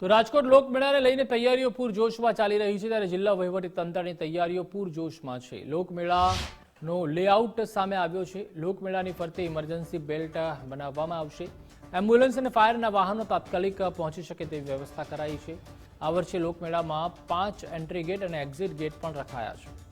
તો રાજકોટ લોકમેળાને લઈને તૈયારીઓ પૂરજોશમાં ચાલી રહી છે ત્યારે જિલ્લા વહીવટી તંત્રની તૈયારીઓ પૂરજોશમાં છે. લોકમેળાનો લેઆઉટ સામે આવ્યો છે. લોકમેળાની ફરતે ઇમરજન્સી બેલ્ટ બનાવવામાં આવશે. એમ્બ્યુલન્સ અને ફાયરના વાહનો તાત્કાલિક પહોંચી શકે તેવી વ્યવસ્થા કરાઈ છે. આ વર્ષે લોકમેળામાં પાંચ એન્ટ્રી ગેટ અને એક્ઝિટ ગેટ પણ રખાયા છે.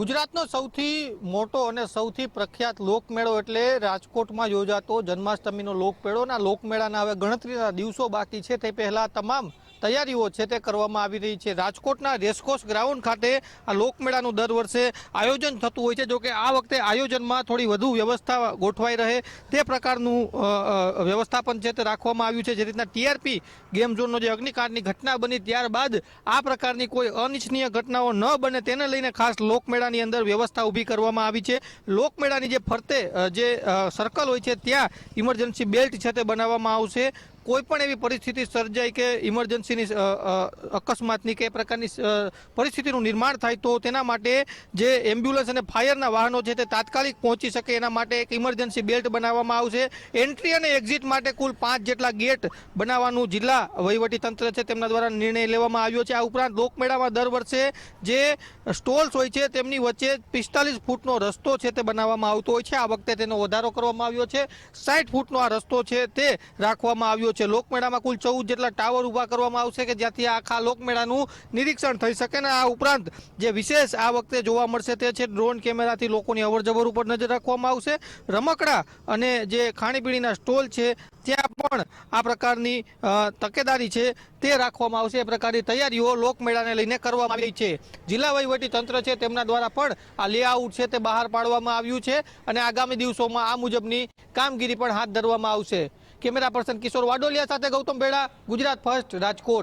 ગુજરાતનો સૌથી મોટો અને સૌથી પ્રખ્યાત લોકમેળો એટલે રાજકોટમાં યોજાતો જન્માષ્ટમીનો લોકમેળો. ના લોકમેળાના હવે ગણતરીના દિવસો બાકી છે. તે પહેલા તમામ તૈયારીઓ છે તે કરવામાં આવી રહી છે. રાજકોટના રેસકોર્સ ગ્રાઉન્ડ ખાતે આ લોકમેળાનું દર વર્ષે આયોજન થતું હોય છે. જો કે આ વખતે આયોજનમાં થોડી વધુ વ્યવસ્થા ગોઠવાઈ રહે. તે પ્રકારનું વ્યવસ્થાપન છે તે રાખવામાં આવ્યું છે. જે રીતના ટીઆરપી ગેમ ઝોનનો જે અગ્નિકાંડની ઘટના બની ત્યારબાદ આ પ્રકારની કોઈ અનિચ્છનીય ઘટનાઓ ન બને તેને લઈને ખાસ લોકમેળાની અંદર વ્યવસ્થા ઊભી કરવામાં આવી છે. લોકમેળાની જે ફરતે જે સર્કલ હોય છે, ત્યાં ઇમરજન્સી બેલ્ટ છે તે બનાવવામાં આવશે. કોઈ પણ એવી પરિસ્થિતિ સર્જાય કે ઇમરજન્સીની અકસ્માતની કે પ્રકારની પરિસ્થિતિનું નિર્માણ થાય તો તેના માટે જે એમ્બ્યુલન્સ અને ફાયરના વાહનો છે તે તાત્કાલિક પહોંચી શકે. એના માટે એક ઇમરજન્સી બેલ્ટ બનાવવામાં આવશે. એન્ટ્રી અને એક્ઝિટ માટે કુલ પાંચ જેટલા ગેટ બનાવવાનું જિલ્લા વહીવટી તંત્ર છે તેમના દ્વારા નિર્ણય લેવામાં આવ્યો છે. આ ઉપરાંત લોકમેળામાં દર વર્ષે જે સ્ટોલ્સ હોય છે તેમની વચ્ચે પિસ્તાલીસ ફૂટનો રસ્તો છે તે બનાવવામાં આવતો હોય છે. આ વખતે તેનો વધારો કરવામાં આવ્યો છે. સાઠ ફૂટનો આ રસ્તો છે તે રાખવામાં આવ્યો છે. લોકમેળામાં કુલ ચૌદ જેટલા ટાવર ઊભા કરવામાં આવશે કે જ્યાંથી આખા લોકમેળાનું નિરીક્ષણ થઈ શકે અને આ ઉપરાંત જે વિશેષ આ વખતે જોવા મળશે તે છે ડ્રોન કેમેરાથી લોકોની અવરજવર ઉપર નજર રાખવામાં આવશે. રમકડા અને જે ખાણીપીણીના સ્ટોલ છે, ત્યાં પણ આ પ્રકારની તકેદારી છે તે રાખવામાં આવશે. એ પ્રકારની તૈયારીઓ લોકમેળાને લઈને કરવામાં આવી છે. જિલ્લા વહીવટી તંત્ર છે તેમના દ્વારા પણ આ લેઆઉટ છે તે બહાર પાડવામાં આવ્યું છે અને આગામી દિવસોમાં આ મુજબની કામગીરી પણ હાથ ધરવામાં આવશે. કેમેરા પર્સન કિશોર વાડોલિયા સાથે ગૌતમ બેડા ગુજરાત ફર્સ્ટ રાજકોટ.